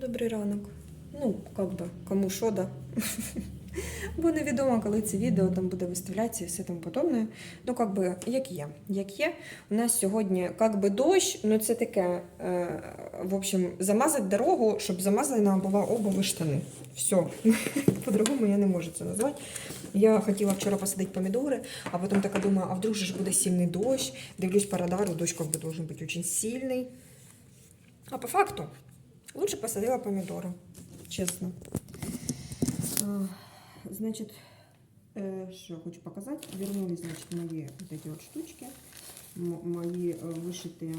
Добрий ранок. Ну, як би, кому що, да. Бо невідомо, коли це відео там буде виставлятися і все тому подобне. Ну, як би, як є. Як є. У нас сьогодні як би дощ, ну це таке, е, в общем, замазати дорогу, щоб замазана була обув і штани. Все. По-другому я не можу це назвати. Я хотіла вчора посадити помідори, а потім така думаю, а вдруг же ж буде сильний дощ. Дивлюсь по радару, дощ как бы должен бути дуже сильний. А по факту лучше посадила помидоры, честно. А, Значит, э, что я хочу показать. Вернулись, значит, мои вот эти вот штучки. Мои э, вышитые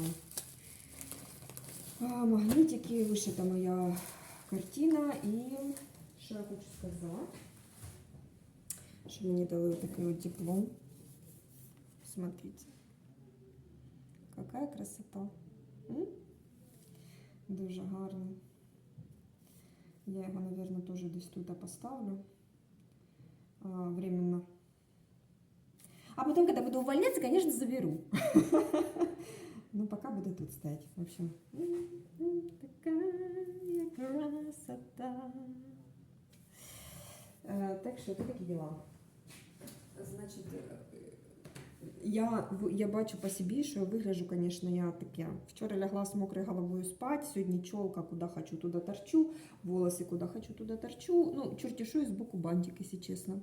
а, магнитики, вышита моя картина. И что я хочу сказать, что мне дали вот такой вот диплом. Смотрите. Какая красота. М? Дуже гарний. Я його, мабуть, теж десь тут поставлю а, временно. А потом, когда буду увольняться, конечно, заберу. Ну, пока буду тут стоять. В общем, такая красота. Так що, це такі діла. Значить, е, я, я бачу по собі, що вигляджу, звісно, я таке. Вчора лягла з мокрою головою спати, сьогодні чолка, куди хочу, туди торчу, волоси, куди хочу, туди торчу. Ну, чорті що, і з боку бантик, якщо чесно.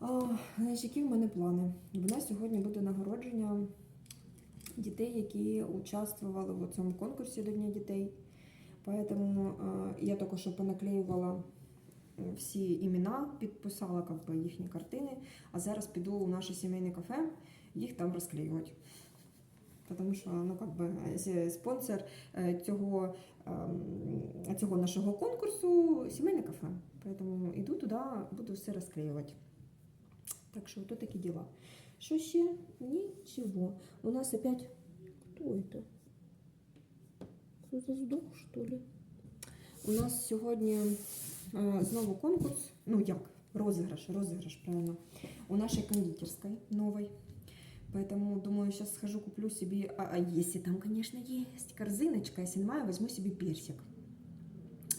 А, значить, які в мене плани? В нас сьогодні буде нагородження дітей, які участвували в цьому конкурсі до Дня дітей. Поэтому я тільки що понаклеювала всі імена, підписала би, їхні картини, а зараз піду у наше сімейне кафе їх там розклеювати. Тому що ну, как би, спонсор е, цього, ем, цього нашого конкурсу сімейне кафе. Поэтому іду туди, буду все розклеювати. Так що тут такі діла. Що ще? Нічого. У нас опять... Хто это? Кто-то сдох, что ли? У нас сьогодні знову конкурс. Ну як? Розіграш, розіграш, правильно. У нашей кондитерской новой. Поэтому, думаю, сейчас схожу, куплю себе, а, а если там, конечно, есть корзиночка, если немає, возьму собі персик.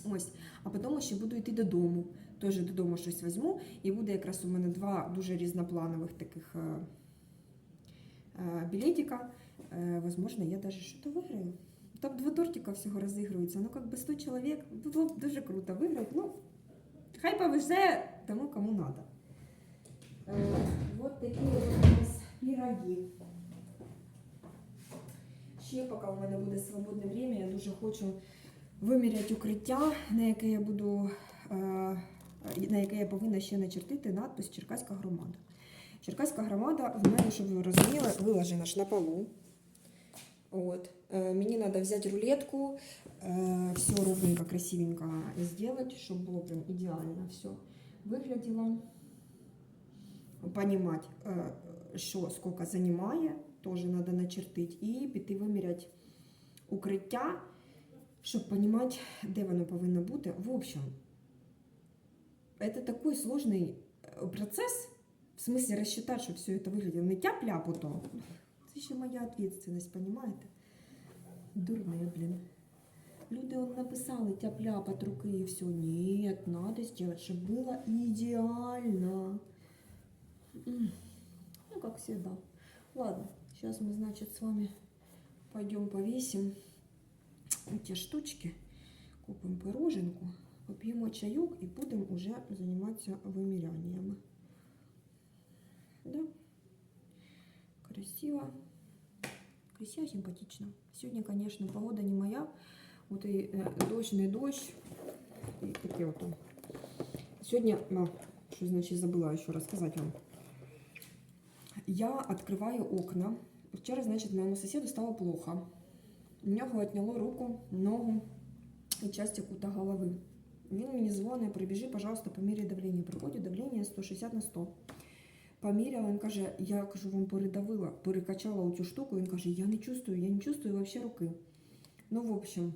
Ось. А потім ще буду йти додому. Теж додому щось візьму. І буде якраз у мене два дуже різнопланових таких е, е, білетика. Е, возможно, я даже щось виграю. Там два тортика всього розігруються. Ну, как бы 100 чоловік, було б дуже круто виграти. Ну, хай повезе тому, кому надо. Е, вот такі у нас пироги. Ще поки у мене буде свободне время, я дуже хочу виміряти укриття, на яке я буду, е, на яке я повинна ще начертити надпис Черкаська громада. Черкаська громада в мене, щоб ви розуміли, виложена ж на полу. От. Е, Мені треба взяти рулетку, е, все ровненько, красивенько сделать, щоб було прям ідеально все вигляділо. Понимать, е, що скільки займає, теж треба начертити, і піти виміряти укриття, щоб розуміти, де воно повинно бути. В общем, это такой сложный э, процесс, в смысле рассчитать, чтобы все это выглядело. Не тяп-ляп то. Это еще моя ответственность, понимаете? Дурная, блин. Люди он написали тяп-ляп от руки и все. Нет, надо сделать, чтобы было идеально. М. Ну, как всегда. Ладно, сейчас мы, значит, с вами пойдем повесим эти штучки, купим пироженку, поп'ємо чайок і будемо вже займатися виміряннями. Да? Красиво. Красиво, симпатично. Сегодня, конечно, погода не моя. Вот и э, дождь, не дождь. И такие вот. он. Сегодня, а, что значит забыла еще рассказать вам. Я открываю окна. Вчера, значит, моему соседу стало плохо. У нього отняло руку, ногу і часть кута голови. Він мені дзвонить, прибіжи, пожалуйста, поміряй давлення. Приходить давлення 160 на 100. Поміряла, він каже, я кажу, вам передавила, перекачала у цю штуку. Він каже, я не чувствую, я не чувствую вообще руки. Ну, в общем,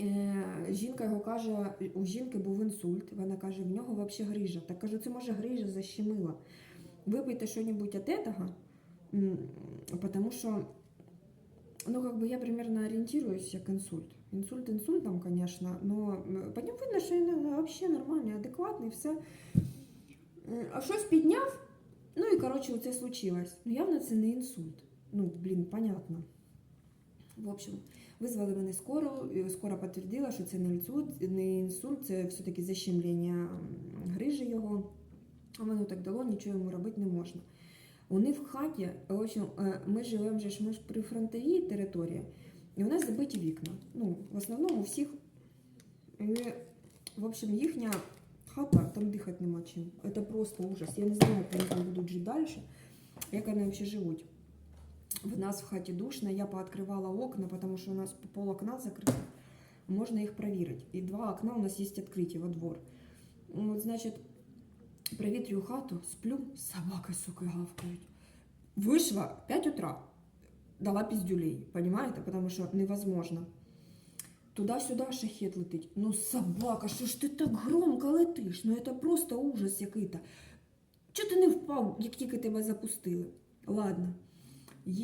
е, жінка його каже, у жінки був інсульт. Вона каже, в нього взагалі грижа. Так кажу, це може грижа защемила. Випийте щось від этого, тому що Ну, как бы я примерно ориентируюсь как инсульт. Инсульт инсультом, конечно, но по ним видно, що він вообще нормальний, адекватний, все. А щось підняв, ну і коротше, це случилось. Ну, явно це не інсульт. Ну, блін, понятно. В общем, визвали мене скоро, і скоро підтвердила, що це не інсульт, не інсульт, це все-таки защемлення грижі його. А воно так дало, нічого йому робити не можна. Вони в хаті, в общем, е, ми живемо ж ми ж при фронтовій території, і у нас забиті вікна. Ну, в основному у всіх. І, в общем, їхня хата, там дихати нема чим. Це просто ужас. Я не знаю, як вони там будуть жити далі, як вони взагалі живуть. В нас в хаті душно, я пооткривала окна, тому що у нас пол окна закрито. Можна їх перевірити. І два окна у нас є відкриті во двор. Ну, От, значить, провітрюю хату, сплю, собаки, сука, гавкають. Вышла 5 утра, дала пиздюлей, понимаете? Потому что невозможно. Туди-сюди шахет летить. Ну, собака, що ж ти так громко летиш? Ну, це просто ужас який-то. Чого ти не впав, як тільки тебе запустили? Ладно.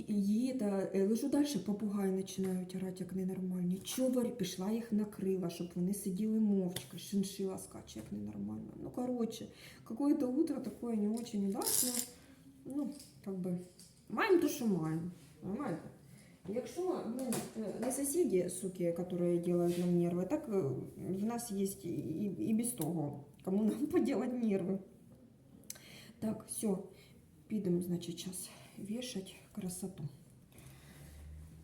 Її та е, лежу далі, попугаї починають орати, як ненормальні. Човар пішла їх накрила, щоб вони сиділи мовчки. Шиншила скаче, як ненормально. Ну, коротше, какое-то утро такое не очень удачное. Ну, как бы, маємо то, що маємо. Понимаете? Якщо ну, е, не сусіди, суки, які делают нам нерви, так е, в нас є і, і, і без того, кому нам поділати нерви. Так, все, підемо, значить, час вішать красоту.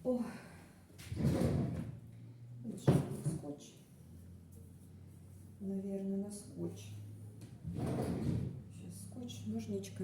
О, ну, що, на скотч. Наверное, на скотч. Сейчас скотч, ножничка.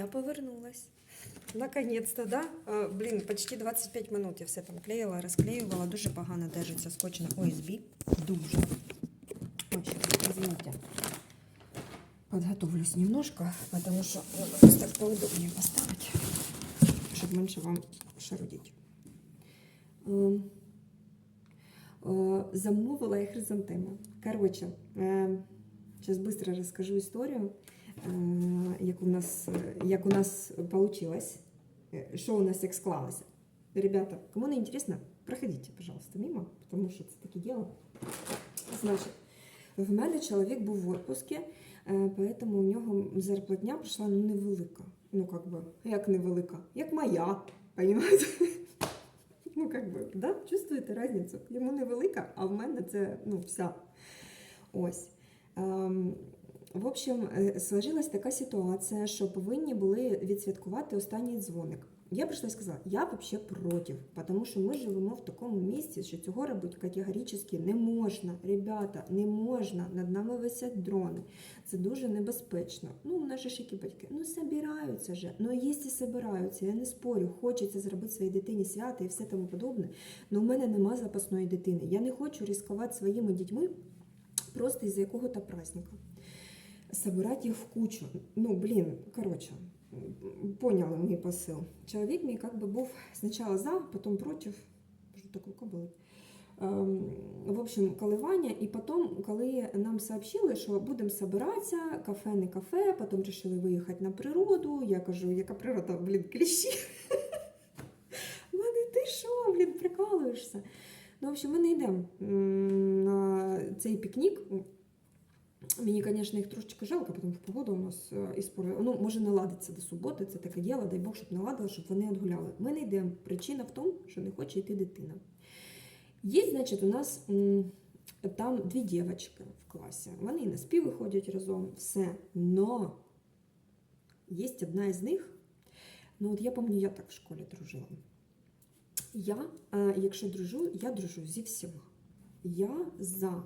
Я повернулась. Наконец-то, да? А, блін, почти 25 минут я все там клеїла, розклеювала. Дуже погано держиться скотч на ОСБ. Дуже. Извините. Подготовлюсь немножко, потому что надо просто поудобнее поставить, чтобы меньше вам шарудить. Е, Замовила я хризантеми. Короче, сейчас быстро расскажу историю, е, як у нас, е, як у нас получилось, е, що у нас як склалося. Ребята, кому не интересно, проходите, пожалуйста, мимо, потому что это таке дело. Значить, в мене чоловік був в отпуску, е, поэтому у нього зарплатня прийшла ну, невелика. Ну, как би, як невелика? Як моя, понимаете? Ну, как би, да? Чувствуєте різницю? Йому невелика, а в мене це ну, вся. Ось. В общем, е, сложилась така ситуація, що повинні були відсвяткувати останній дзвоник. Я прийшла і сказала, я взагалі проти, тому що ми живемо в такому місці, що цього робити категорично не можна. Ребята, не можна. Над нами висять дрони. Це дуже небезпечно. Ну, у нас же ж які батьки. Ну, собираються же. Ну, якщо собираються, я не спорю, хочеться зробити своїй дитині свято і все тому подобне. але у мене нема запасної дитини. Я не хочу ризикувати своїми дітьми просто із-за якого-то праздника. Собирать їх в кучу. Ну, блін, коротше, поняли мій посил. Чоловік мій как би був спочатку за, потім проти. В общем, коливання, і потім, коли нам сообщили, що будемо збиратися, кафе не кафе, потім вирішили виїхати на природу. Я кажу, яка природа, блін, кліщі. Мене ти що, блін, прикалуєшся? Ну, в общем, ми не йдемо на цей пікнік. Мені, звісно, їх трошечки жалко, тому що погода у нас іспорила. Ну, може наладиться до суботи, це таке діло, дай Бог, щоб наладила, щоб вони відгуляли. Ми не йдемо. Причина в тому, що не хоче йти дитина. Є, значить, у нас там дві дівчатки в класі. Вони і на співи ходять разом, все. Но є одна із них. Ну, от я пам'ятаю, я так в школі дружила. Я, е, якщо дружу, я дружу зі всіма. Я за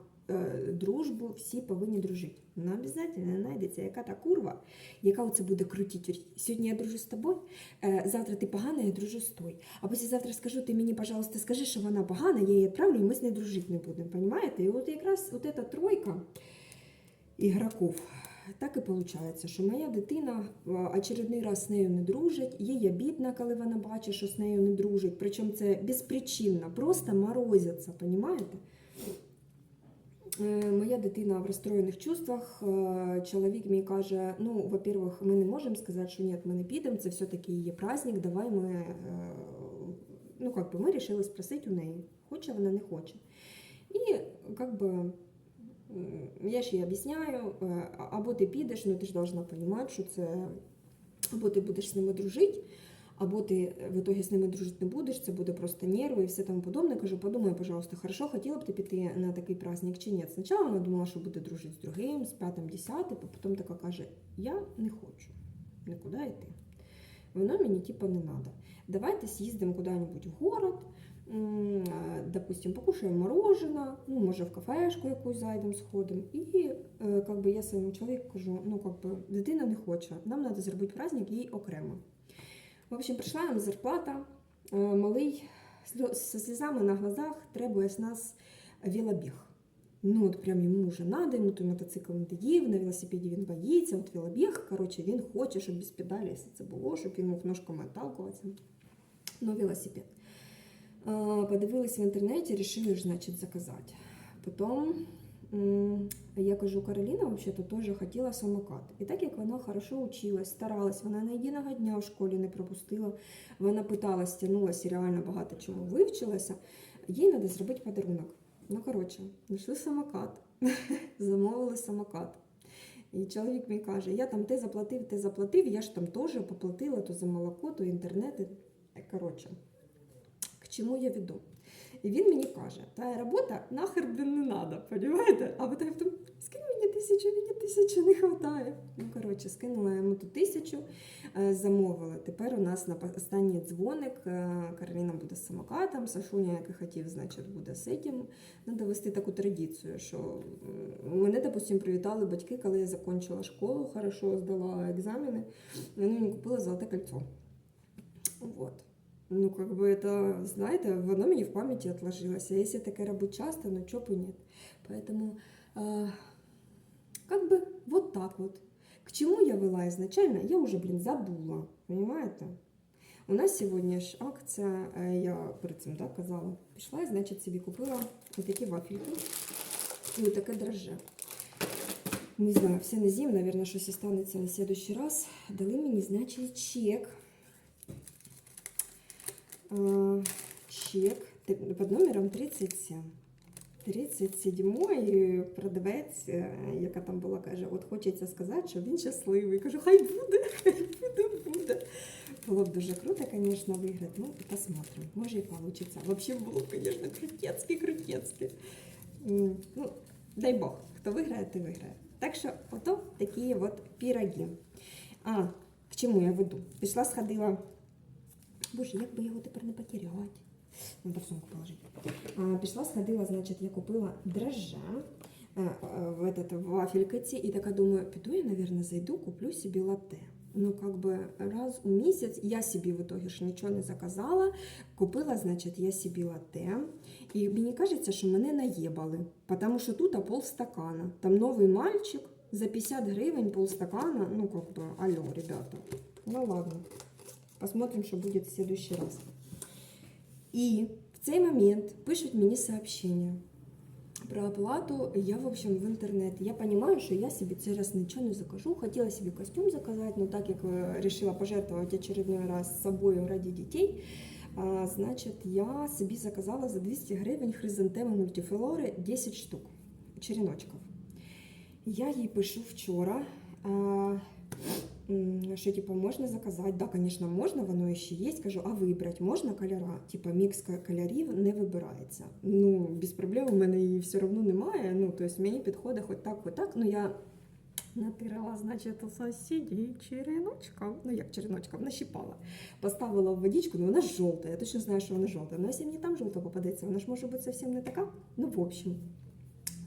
дружбу, всі повинні дружити. Ну, обов'язково знайдеться яка та курва, яка оце буде крутити. Сьогодні я дружу з тобою, е, завтра ти погана, я дружу з тобою. А завтра скажу, ти мені, пожалуйста, скажи, що вона погана, я її відправлю, і ми з нею дружити не будемо. Понимаєте? І от якраз от ця тройка ігроків. Так і виходить, що моя дитина е, очередний раз з нею не дружить, їй обідно, коли вона бачить, що з нею не дружить. Причому це безпричинно, просто морозяться, розумієте? Е, Моя дитина в розстроєних чувствах. Е, Чоловік мій каже: ну, во-первых, ми не можемо сказати, що ні, ми не підемо, це все-таки її праздник, давай ми. е, Ну, как бы ми вирішили спросити у неї, хоче вона, не хоче. І как бы м, я ж їй об'ясняю, е, або ти підеш, ну ти ж должна розуміти, що це або ти будеш з ними дружити, або ти в итоге з ними дружити не будеш, це буде просто нерви і все тому подобне. Кажу, подумай, пожалуйста, хорошо, хотіла б ти піти на такий праздник чи ні? Спочатку вона думала, що буде дружити з другим, з п'ятим, десятим, а потім така каже: Я не хочу нікуди йти. Воно мені типу не треба. Давайте съездим куда-нибудь в город, м, е, допустим, покушаємо мороженое, ну, може, в кафешку якусь зайдемо, сходимо. І е, я своєму чоловіку кажу, ну, как дитина не хоче, нам треба зробити праздник їй окремо. В общем, прийшла нам зарплата, е, малий зі сльозами на глазах требує з нас велобіг. Ну, от прям йому вже надо, йому той мотоцикл не надоїв, на велосипеді він боїться, от велобіг, коротше, він хоче, щоб без педалі все це було, щоб він мог ножками отталкуватися. Ну, велосипед. А, в інтернеті, вирішили ж, значить, заказати. Потім я кажу, Кароліна взагалі теж хотіла самокат. І так як вона хорошо училась, старалась, вона не єдиного дня в школі не пропустила, вона питалась, тягнулася і реально багато чому вивчилася, їй треба зробити подарунок. Ну, коротше, знайшли самокат, замовили самокат. І чоловік мені каже, я там те заплатив, те заплатив, я ж там теж поплатила то за молоко, то інтернет. Коротше, к чому я веду? І він мені каже, та робота нахер не треба, розумієте? А потім скинь мені тисячу, мені тисячі не вистачає. Ну, коротше, скинула йому ту тисячу, е, замовила. Тепер у нас на останній дзвоник. е, Кароліна буде з самокатом, Сашуня, як і хотів, значить, буде з цим. Треба вести таку традицію, що мене, допустим, привітали батьки, коли я закінчила школу, хорошо здала екзамени. Вони мені купили золоте кольцо. Вот. Ну, как бы это, знаете, воно мені в памяти отложилось. А если таке робити часто, ну чё бы нет. Поэтому, э, как бы, вот так вот. К чему я вела изначально, я уже, блин, забула. Понимаете? У нас сьогодні ж акція, е, я перед цим да, казала, пішла і, значить, собі купила такі вафельки і таке дрожже. Не знаю, все не з'їм, наверное, щось і станеться на следующий раз. Дали мені, значить, чек. Е, Чек під номером 37. 37-й продавець, яка там була, каже, от хочеться сказати, що він щасливий. Кажу, хай буде, хай буде, буде. Було б дуже круто, звісно, виграти. Ну, посмотрим. Може і вийде. Взагалі було звісно, крутецькі. М, Ну, дай Бог, хто виграє, той виграє. Так що, ото такі от піроги. А, к чому я веду? Пішла, сходила. Боже, як би його тепер не потеряти? Надо в сумку положити. А, пішла, сходила, значить, я купила дрожжа а, а, в этот в вафелькаці, і така думаю, піду я, наверное, зайду, куплю собі латте. Ну, как бы раз у місяць я собі в итоге ж нічого не заказала. Купила, значить, я собі латте. І мені кажеться, що мене наєбали, тому що тут полстакана. Там новий мальчик за 50 гривень полстакана. Ну, как бы, алло, ребята. Ну ладно. Посмотрим, что будет в следующий раз. И в цей момент пишуть мені сообщення про оплату. Я, в общем, в интернет. Я понимаю, что я себе раз ничего не закажу. Хотела себе костюм заказать, но так как э, решила пожертвовать очередной раз собой ради детей, значит, я собі заказала за 200 гривень хризантеми мультифлори 10 штук череночків. Я їй пишу вчора. Що типу, можна заказати? Да, звісно, можна, воно ще є. Кажу, а вибрати можна кольора? Типа мікс кольорів не вибирається. Ну, без проблем у мене її все одно немає. Ну, тобто мені підходить хоч так, хоч так. Ну я натирала, значить, у сусідів череночком. Ну як череночком, нащипала. Поставила в водичку, ну вона жовта. Я точно знаю, що вона жовта. Ну, якщо мені там жовта попадеться, вона ж може бути зовсім не така. Ну, в общем.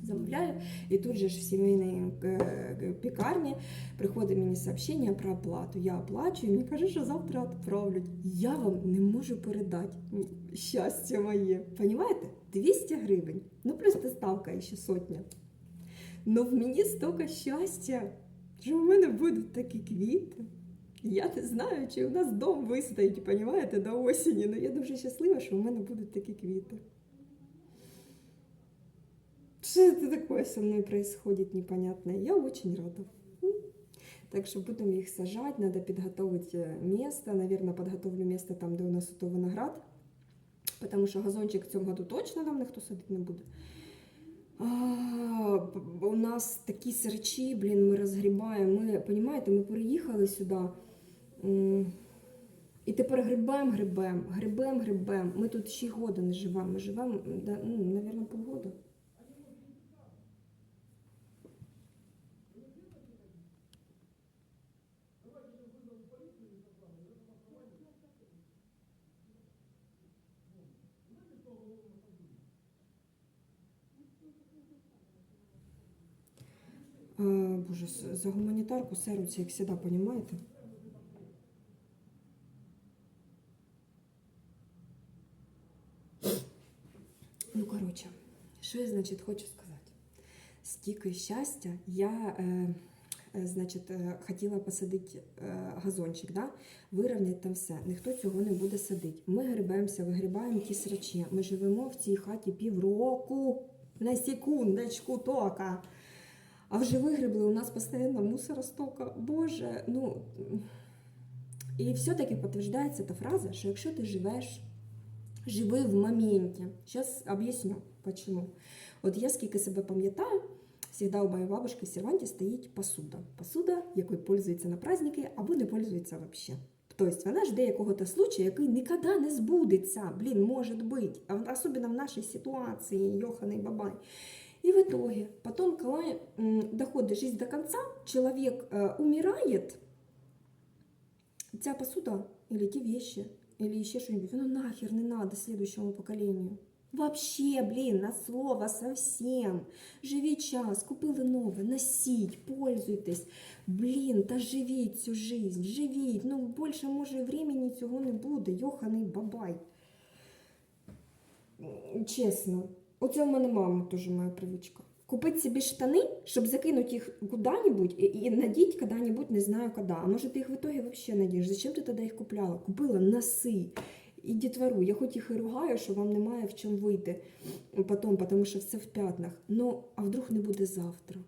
Замовляю, і тут же в сімейній е, пікарні приходить мені сообщення про оплату. Я оплачую, мені кажуть, що завтра відправлять. Я вам не можу передати м, щастя моє. Понімаєте? 200 гривень. Ну, плюс доставка ще сотня. Ну в мені стільки щастя, що в мене будуть такі квіти. Я не знаю, чи у нас дом вистоїть, понімаєте, до осені. Ну я дуже щаслива, що в мене будуть такі квіти. Что это такое со мной происходит непонятное? Я очень рада. Так що будемо їх сажати, треба підготовити місце. Наверное, підготовлю місце там, де у нас ото виноград. Тому що газончик в цьому году точно там ніхто садити не буде. А, у нас такі серчі, блін, ми розгрібаємо. Ми, понімаєте, ми переїхали сюди. І тепер грибаємо, грибаємо, грибаємо, грибаємо. Ми тут ще й года не живемо. Ми живемо, да, ну, наверное, полгода. А, боже, за гуманітарку серуться, як завжди, понімаєте? Ну, коротше, що я, значить, хочу сказати? Стільки щастя, я, е, е, значить, е, хотіла посадити е, газончик, да? вирівняти там все. Ніхто цього не буде садити. Ми грибаємося, вигрібаємо ті срачі. Ми живемо в цій хаті півроку. На секундочку тока. А вже вигребли, у нас постійно мусора стока. Боже, ну. І все-таки підтверджується та фраза, що якщо ти живеш, живи в моменті. Зараз об'ясню, почему. От я скільки себе пам'ятаю, завжди у моєї бабушки в серванті стоїть посуда. Посуда, якою пользуються на праздники або не пользуються взагалі. Тобто вона жде якогось случая, який ніколи не збудеться. Блін, може бути. Особливо в нашій ситуації, йоханий бабай. И в итоге, потом, когда доходит жизнь до конца, человек э, умирает, ця посуда или ті вещи, или еще что-нибудь, ну нахер не надо следующему поколению. Вообще, блин, на слово совсем. Живіть час, купили нове, носіть, пользуйтесь. Блін, та живіть всю жизнь, живіть. Ну, більше, може, времени цього не буде. Йоханий бабай. М, Чесно. Оце в мене мама теж моя привичка. Купити собі штани, щоб закинути їх куди-небудь і, і надіть коли-небудь, не знаю коли. А може ти їх в итоге вообще надієш? Зачем ти тоді їх купляла? Купила носи і дітвору. Я хоч їх і ругаю, що вам немає в чому вийти потім, тому що все в п'ятнах. Ну, а вдруг не буде завтра?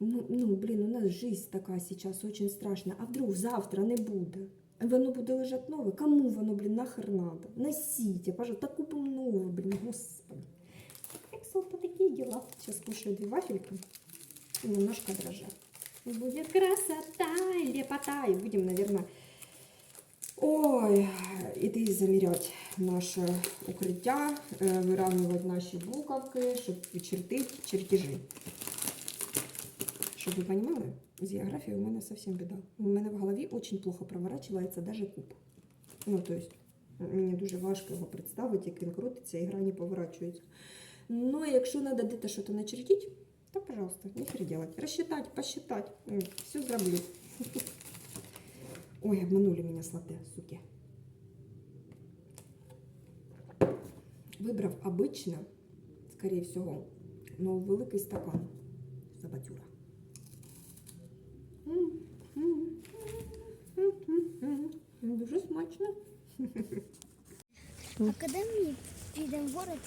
Ну, ну, блін, у нас жизнь така зараз очень страшна. А вдруг завтра не буде? Воно буде лежати нове. Кому воно, блін, нахер надо? Носите, пожалуйста, та купим нове, блін, господи. Такие дела. Сейчас кушаю две вафельки и немножко дрожжа. Будет красота и лепота. И будем, наверное, ой, іти заміряти наше укриття, е, вирівнювати наші буковки, щоб відчертити чертежі. Щоб ви розуміли, з географією у мене зовсім біда. У мене в голові дуже плохо проворачивається даже куб. Ну, то есть, мені дуже важко його представити, як він крутиться і грані поворачуються. Ну, якщо треба десь щось начертити, то, пожалуйста, не переделать. Рассчитать, посчитать. Все зроблю. Ой, обманули меня слоты, суки. Вибрав обично, скорее всього, но великий стакан забатюра. Дуже смачно. А коли ми підемо в город,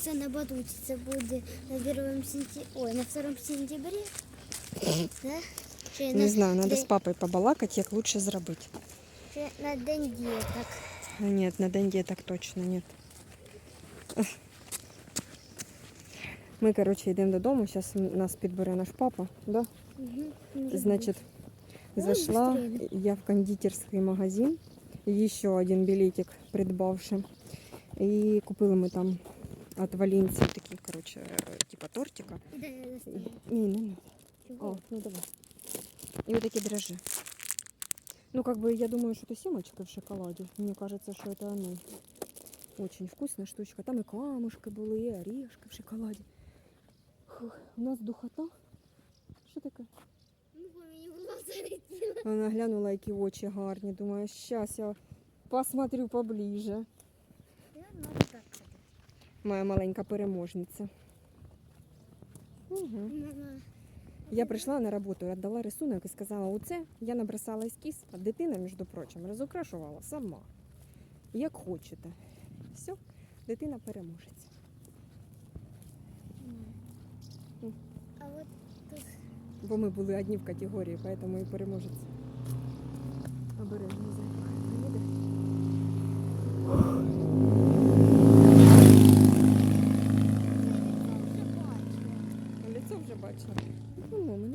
це на батуті, це буде на 1 сентябрі, ой, на 2 сентябрі, да? Чи Не знаю, надо день, з папою побалакати, як лучше зробити. чи на день діток. Ні, на день діток точно ні. Ми, коротше, йдемо додому. Зараз нас підбере наш папа. Да? Угу. Значит, Давай зашла быстрее. я в кондитерский магазин, еще один билетик придбавши. И купили мы там от Валенсии такие, короче, э, типа тортика. Де я достану? Не, не, не. Чого? О, ну давай. И вот такие дрожжи. Ну, как бы, я думаю, что это семечка в шоколаде. Мне кажется, что это оно. Очень вкусная штучка. Там и камушки были, и орешки в шоколаде. Фух, у нас духота. Що таке? Ну, бо мені в глаз залетіло. Вона глянула, які очі гарні. Думаю, щас я посмотрю поближе. Я можу так. Моя маленька переможниця. Угу. Я прийшла на роботу, віддала рисунок і сказала, оце я набросала ескіз, а дитина, між прочим, розукрашувала сама. Як хочете. Все, дитина переможець. А от тут Бо ми були одні в категорії, тому і переможець. Обережно зайка.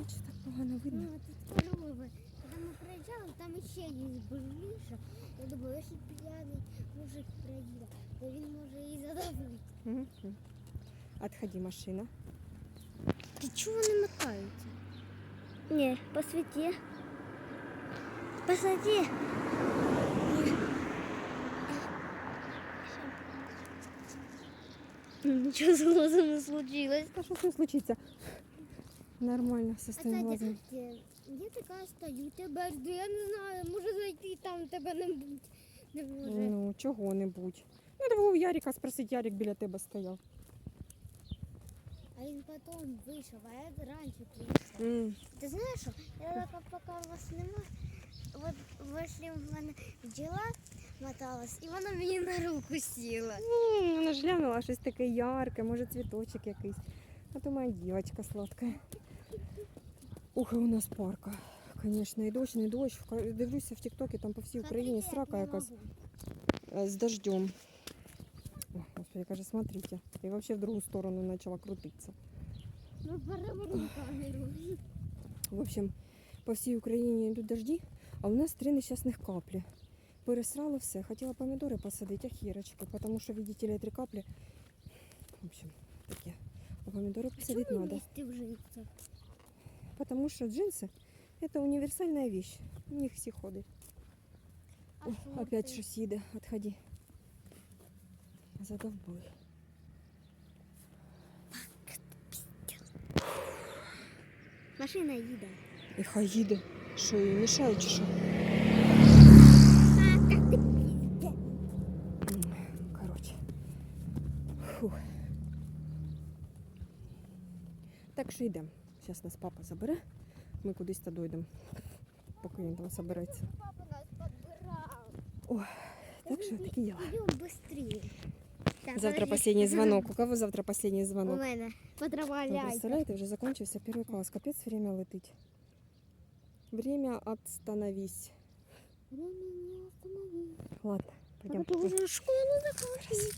Ну, мене чи так погано видно. Ну, тут коровы. Когда мы проезжали, там еще есть ближе. Я думаю, якщо п'яний мужик проїде, то він може і задавити. Мгм. Отходи, машина. Ти чого не мотаєте? Ні, посвіті. Посади. Нічого з глазом не случилось. Та що з ним случиться? Нормально, все з кстати, глазом. я така стою, тебе жду, я не знаю, може зайти там тебе не будь. Не може. Ну, чого-небудь. Ну, треба було в Ярика спросити, Ярик біля тебе стояв. А він потім вийшов, а я раніше прийшов. М, Ти знаєш, що я поки вас нема, от вийшли в мене бджола моталась, і вона мені на руку сіла. м, Вона ж глянула щось таке ярке, може цвіточок якийсь. А то моя дівчинка сладка. Ух, і у нас парка. Звісно, і дощ, не дощ. Дивлюся в Тіктокі, там по всій Україні срака якась з дождем. О, Господи, каже, смотрите. І взагалі в другу сторону почала крутитися. Ну. В общем, по всій Україні йдуть дожді, а у нас три нещасних каплі. Пересрало все. Хотіла помідори посадити, а хірочки, тому що, видите ли, три каплі. В общем, таке. А помідори посадити треба. лізти в життя? Потому что джинсы это универсальная вещь. В них всі ходять. А О, шорти? опять щось їде, отходи. Задовбуй. Машина їде. І хай їде. Що їй мішає чи що? А, як ти пізде. М, Коротше. Фух. Так що йдемо. Зараз нас папа забере. Ми кудись та дойдемо. Поки він там собереться. Папа нас підбирав. Так що такі діла. Идем быстрее. Так, Завтра подожди. последний звонок. У кого завтра последний У звонок? мене. Ви Потравляйте. представляєте, вже закінчився перший клас. Капець время летить. Время остановись. Время не останови. Ладно, пойдем. Папа, ты уже школу закончил.